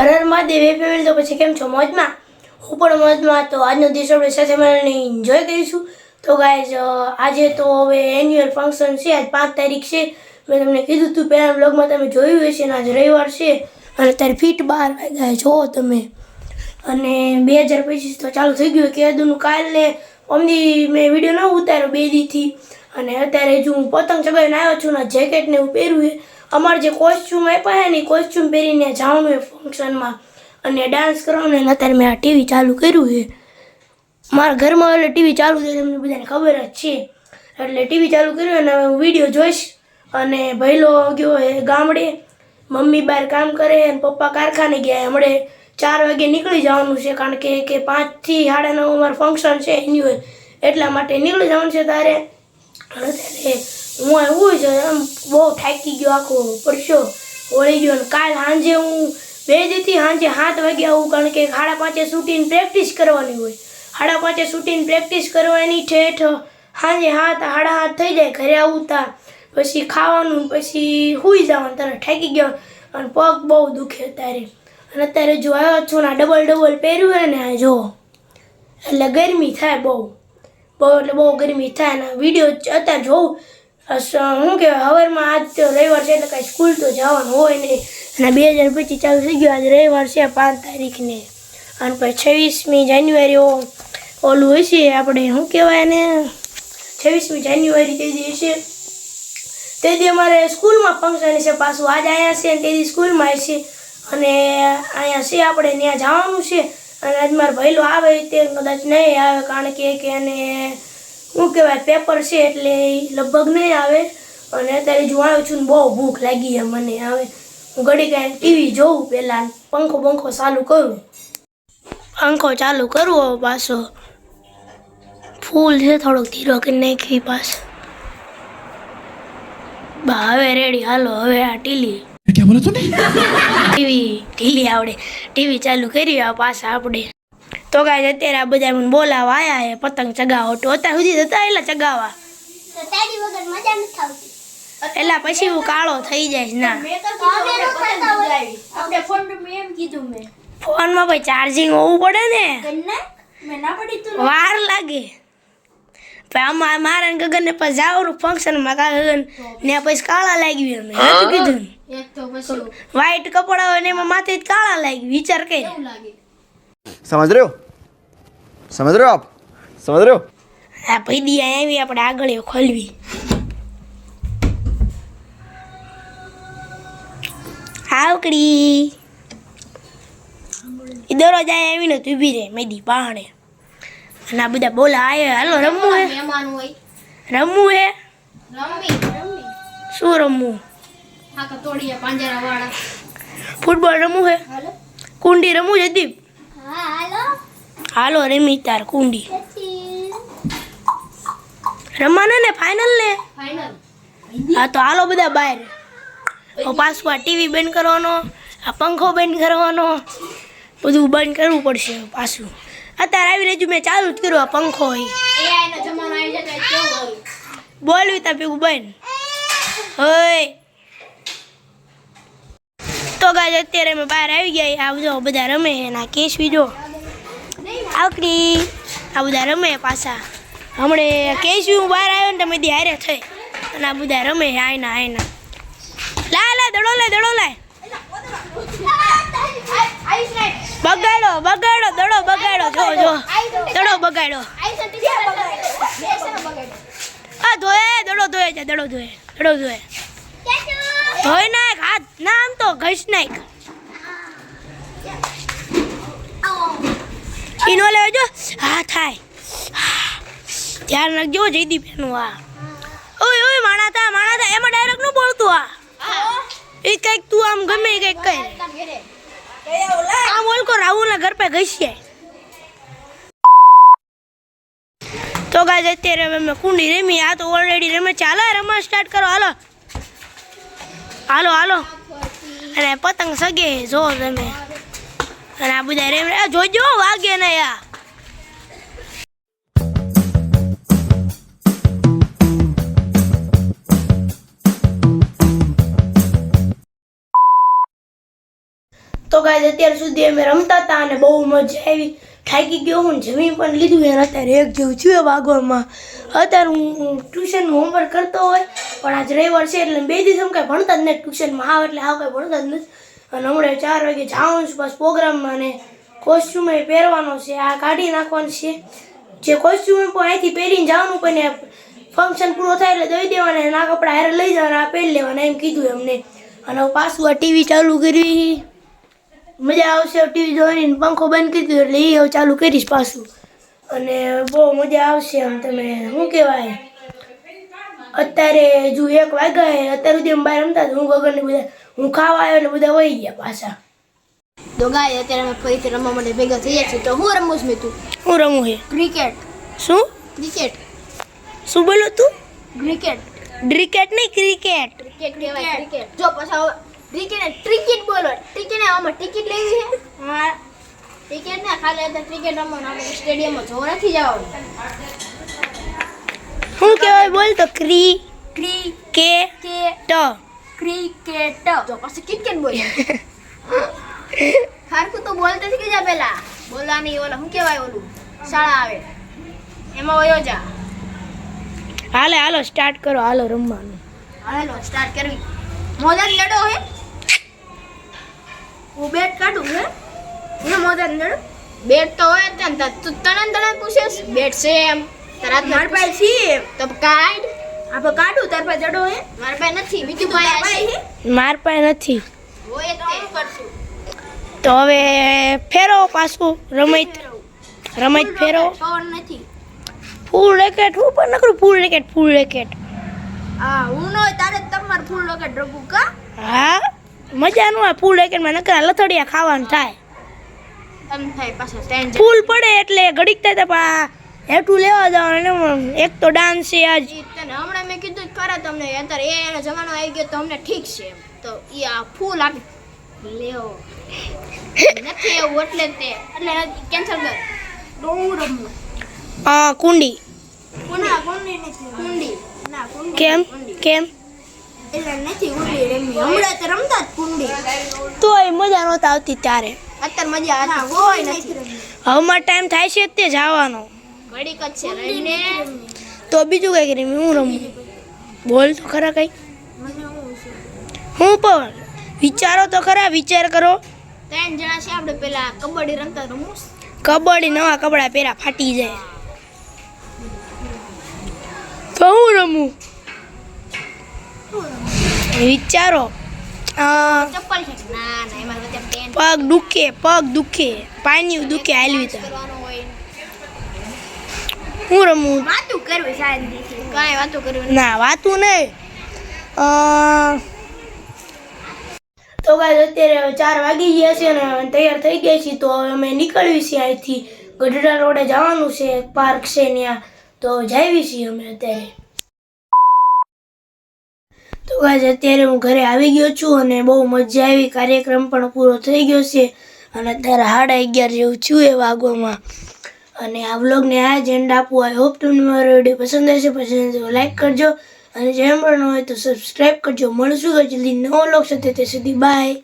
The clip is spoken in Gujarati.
હરર મહાદેવ ફેમિલી તો પછી કેમ છો? મોજમાં? હું પણ મોજમાં તો આજનો દિવસ આપણે સાથે મળીને એન્જોય કરીશું. તો ગાઈઝ આજે તો હવે એન્યુઅલ ફંક્શન છે. આજ પાંચ તારીખ છે. મેં તમને કીધું હતું પહેલાં બ્લોગમાં તમે જોયું હશે ને આજ રવિવાર છે. અને અત્યારે ફીટ બહાર ગાય જુઓ તમે. અને બે હજાર પચીસ તો ચાલુ થઈ ગયું. કેદુનું કાલે અમની મેં વીડિયો ન ઉતાર્યો બે દીથી. અને અત્યારે હજુ હું પતંગ ચગાવીને આવ્યો છું ને જેકેટ ને એવું પહેર્યું છે. અમારે જે કોસ્ચ્યુમ આપ્યા હે ને કોસ્ચ્યુમ પહેરીને જવાનું એ ફંક્શનમાં અને ડાન્સ કરવાનું ને અત્યારે મેં આ ટીવી ચાલુ કર્યું છે. મારા ઘરમાં એટલે ટીવી ચાલુ છે, તમને બધાને ખબર જ છે. એટલે ટીવી ચાલુ કર્યું અને હવે હું વીડિયો જોઈશ. અને ભૈલો ગયો એ ગામડે. મમ્મી બહાર કામ કરે અને પપ્પા કારખાને ગયા હમણે ચાર વાગે નીકળી જવાનું છે, કારણ કે કે પાંચથી સાડા નવ અમારું ફંક્શન છે એન્યુઅલ એટલા માટે નીકળી જવાનું છે તારે. અને હું એવું છે આમ બહુ થાકી ગયો આખો પરસો વળી ગયો ને કાલ સાંજે હું બે દીથી સાંજે સાત વાગે આવું કારણ કે સાડા પાંચે શૂટિંગ પ્રેક્ટિસ કરવાની હોય. સાડા પાંચે શૂટિંગ પ્રેક્ટિસ કરવાની ઠેઠ સાંજે હાથ સાડા હાથ થઈ જાય ઘરે આવતા. પછી ખાવાનું, પછી સૂઈ જવાનું. તારે ઠેકી ગયો અને પગ બહુ દુખે અત્યારે. અને અત્યારે જો આવ્યો છું ને ડબલ ડબલ પહેર્યું હોય ને જો. એટલે ગરમી થાય બહુ. બહુ એટલે બહુ ગરમી થાય ને વીડિયો અત્યારે જોઉં શું કહેવાય હવારમાં આજ તો રવિવાર છે, એટલે કાંઈ સ્કૂલ તો જવાનું હોય નહીં. અને બે હજાર પચીસ ચાલુ થઈ ગયું, આજ રવિવાર છે પાંચ તારીખને. અને પછી છવ્વીસમી જાન્યુઆરી ઓલું હોય છે આપણે, શું કહેવાય એને? છવ્વીસમી જાન્યુઆરી તે દી હશે. તે દી અમારે સ્કૂલમાં ફંક્શન છે, પાછું આજ અહીંયા છે અને તે દી સ્કૂલમાં છે અને અહીંયા છે આપણે, ત્યાં જવાનું છે. અને આજ મારો ભાઈલો આવે તે કદાચ નહીં આવે, કારણ કે એને શું કહેવાય પેપર છે એટલે લગભગ નહીં આવે. અને અત્યારે જોવાયો છું ને બહુ ભૂખ લાગી છે મને હવે હું ઘડી કાંઈ ટીવી જોઉં પહેલાં પંખો પંખો ચાલુ કરું. પંખો ચાલુ કરવો પાછો. ફૂલ છે થોડોક ધીરો કે નાખી પાછો. બા હવે રેડી હાલો હવે આ ટીલી ટીવી ઢીલી આવડે. ટીવી ચાલુ કરી પાછા આપણે તો કાંઈ અત્યારે આ બધા મને બોલાવા આવ્યા હે પતંગ ચગાવો તો અત્યાર સુધી જતા એટલે ચગાવવા. તો તારી વગર મજા નથી આવતી. એટલા પછી હું કાળો થઈ જાય ના. મેં મેં ફોનમાં ભાઈ ચાર્જિંગ હોવું પડે ને. મેં વાર લાગે. આમાં મારા ને ગગન ને પછી જાવરું ફંક્શનમાં કા ગગન ને પછી કાળા લાગી અમે કીધું? એક તો વ્હાઈટ કપડા હોય ને એમાં માથે જ કાળા લાગી વિચાર કર લાગે. સમજ રહ્યો? સમજ રહ્યો આપ? સમજ રહ્યો? આ ભાઈ દિયા આવી આપણે આગળ ખોલવી. આવકડી. એ દરરોજ આ આવીને તું ઊભી રે મેદી પાણે અને આ બધા બોલા આયા હાલો રમવું હે? રમવું હે? શું રમવું? ફૂટબોલ રમવું હે? કુંડી રમવું છે દીપ? હાલો રમી તાર કુંડી. રમવાના ને ફાઇનલ ને? હા તો હાલો બધા બહાર. પાછું આ ટીવી બંધ કરવાનો આ પંખો બંધ કરવાનો બધું બંધ કરવું પડશે પાછું. અત્યારે આવી રહ્યું મેં ચાલુ જ કર્યું આ પંખો બોલવી તા ભેગું બંધ. હોય. તો ગાજ અત્યારે અમે બહાર આવી ગયા આવજો બધા રમે એના કેસ જો. આવકડી આ બધા રમે પાછા. હમણે કેશવી હું બહાર આવ્યો ને તમે દી હારે થઈ. અને આ બધા રમે આયના આયના. લા લા દડો લે દડો લાય. બગાડો બગાડો, દડો બગાડો. જો જો. દડો બગાડો. આ ધોયે, દડો ધોયે છે, દડો ધોયે દડો ધોયે. ધોઈ નાખ, હાથ, ના, આમ તો ઘસ નાખ. ઈનો જો. હા, થાય. ધ્યાન રાખજો, જયદીપ એનું આ. ઓય ઓય માણા તા માણા તા એમાં ડાયરેક્ટનું બોલતું આ. એ કંઈક તું આમ ગમે કંઈક કઈ. આમ બોલ કો રાહુલ ના ઘર પે ઘસીએ. તો ગાજ અત્યારે અમે કુંડી રમી, આ તો ઓલરેડી રમે ચાલો રમવા સ્ટાર્ટ કરો, હાલો. હાલો હાલો. અને પતંગ સગે જો તમે અને આ બધા રેમ જોજો વાગે ને યા. તો ગાય અત્યાર સુધી અમે રમતા હતા અને બહુ મજા આવી. થાકી ગયો હું જમીન જમી પણ લીધું એને અત્યારે એક જેવું થયું વાગવામાં. અત્યારે હું ટ્યુશન હોમવર્ક કરતો હોય, પણ આજ રવિવાર છે એટલે બે દિવસ એમ કાંઈ ભણતા જ નથી ટ્યુશનમાં આવ એટલે આવ કાંઈ ભણતા જ નથી. અને હમણાં ચાર વાગે જાઉં છું બસ પ્રોગ્રામમાં અને કોસ્ચ્યુમ એ પહેરવાનો છે. આ કાઢી નાખવાનું છે. જે કોસ્ચ્યુમ પણ અહીંથી પહેરીને જવાનું પણ ફંક્શન પૂરો થાય એટલે દઈ દેવાના. ના કપડાં હારે લઈ જવાના, આ પહેરી લેવાના એમ કીધું એમને. અને પાછું આ ટીવી ચાલુ કરી. મજા આવશે ટીવી જોવાની. પંખો બંધ કરી દીધો એટલે એ હવે ચાલુ કરીશ પાછું. અને બહુ મજા આવશે આમ તમે શું કહેવાય? અત્યારે જો એક વાગ્યા અત્યાર સુધી અમે બહાર રમતા હતા. હું વગરની બધા હું ખાવા આવ્યો એટલે બધા વહી ગયા પાછા. તો ગાય અત્યારે અમે ફરીથી રમવા માટે ભેગા થઈ ગયા છીએ. તો હું રમું છું તું હું રમું છે ક્રિકેટ. શું? ક્રિકેટ. શું બોલો તું? ક્રિકેટ. ક્રિકેટ નહીં ક્રિકેટ. ક્રિકેટ કહેવાય ક્રિકેટ. જો પછી ક્રિકેટ ક્રિકેટ બોલો. ટિકિટ આમાં ટિકિટ લેવી છે? હા. ટિકિટ ના ખાલી અત્યારે ક્રિકેટ રમવાનું આપણે સ્ટેડિયમમાં જોવા નથી જવાનું. શું કહેવાય બોલ તો ક્રી ક્રી કે કે ટ. ક્રિકેટ જો પછી ક્રિકેટ બોલો ખારકું તો બોલતા શીખી જા પેલા બોલવાની ઓલા શું કહેવાય ઓલું શાળા આવે એમાં વયો જા હાલે હાલો સ્ટાર્ટ કરો હાલો રમવાનું હાલો સ્ટાર્ટ કરવી. મોજાન લડો હે? હું બેટ કાઢું હે? હું મોજાન લડો બેટ તો હોય જ ને તું તને તને પૂછેસ બેટ છે એમ. તારા માર પાસે છે તો કાઢ. આપણે કાઢું તાર પાસે જડો હે. માર પાસે નથી બીજું પાસે છે માર પાસે નથી. હોય તો હું કરશું. તો હવે ફેરો પાછું રમત રમત ફેરો. નથી. ફૂલ રેકેટ હું પણ નકરું ફૂલ રેકેટ ફૂલ રેકેટ હા હું નો તારે જ તમાર ફૂલ રેકેટ રમવું કા? હા મજા આ ફૂલ રેકેટમાં નકરા લથડિયા ખાવાનું થાય. એમ થાય પાછા ફૂલ પડે એટલે ઘડીક થાય તો હેઠું લેવા જવાનું એક તો ડાન્સ છે આજ. તને હમણાં મેં કીધું જ ખરા તમને અત્યારે એ એનો જમાનો આવી ગયો તો અમને ઠીક છે તો એ આ ફૂલ આપી લેવો. નથી એવું એટલે જ તે. એટલે કેન્સલ કર. હું આ કુંડી. કુંડા કુંડી નથી કુંડી. ના કુંડી કેમ? કેમ? એટલે નથી ઉડી રમી હમણાં તો રમતા જ કુંડી. તો એ મજા નહોતા આવતી ત્યારે. અત્યારે મજા આવતી હોય નથી. હવમાં ટાઈમ થાય છે જ તે જવાનો. ઘડીક જ છે રહીને તો બીજું કઈ કરી હું રમું? બોલ તો ખરા કઈ. હું પણ. વિચારો તો ખરા વિચાર કરો. ત્રણ જણા છે આપણે પેલા કબડ્ડી રમતા રમું? કબડ્ડી નવા કપડા પહેરા ફાટી જાય. તો હું રમું? વિચારો. પગ દુખે પગ દુખે. પાન્યું દુખે હાલવી તો. હું રમું? વાતું કરવી શાંતિથી કાંઈ વાતું કરવી ના વાતું નહીં. તો ગાય અત્યારે ચાર વાગી ગયા છે અને તૈયાર થઈ ગયા છીએ. તો હવે અમે નીકળવી છીએ અહીંથી ગઢડા રોડે જવાનું છે પાર્ક છે ત્યાં. તો જાવી છીએ અમે અત્યારે. તો ગાય અત્યારે હું ઘરે આવી ગયો છું અને બહુ મજા આવી. કાર્યક્રમ પણ પૂરો થઈ ગયો છે. અને અત્યારે સાડા અગિયાર જેવું છું એ વાગવામાં. અને આ વ્લોગને આ જ એન્ડ આપવું આઈ હોપ તમને મારો વીડિયો પસંદ આવશે. પસંદ લાઈક કરજો. અને જેમ પણ હોય તો સબસ્ક્રાઈબ કરજો. મળશું જલ્દી નવો વ્લોગ સાથે. તે સુધી બાય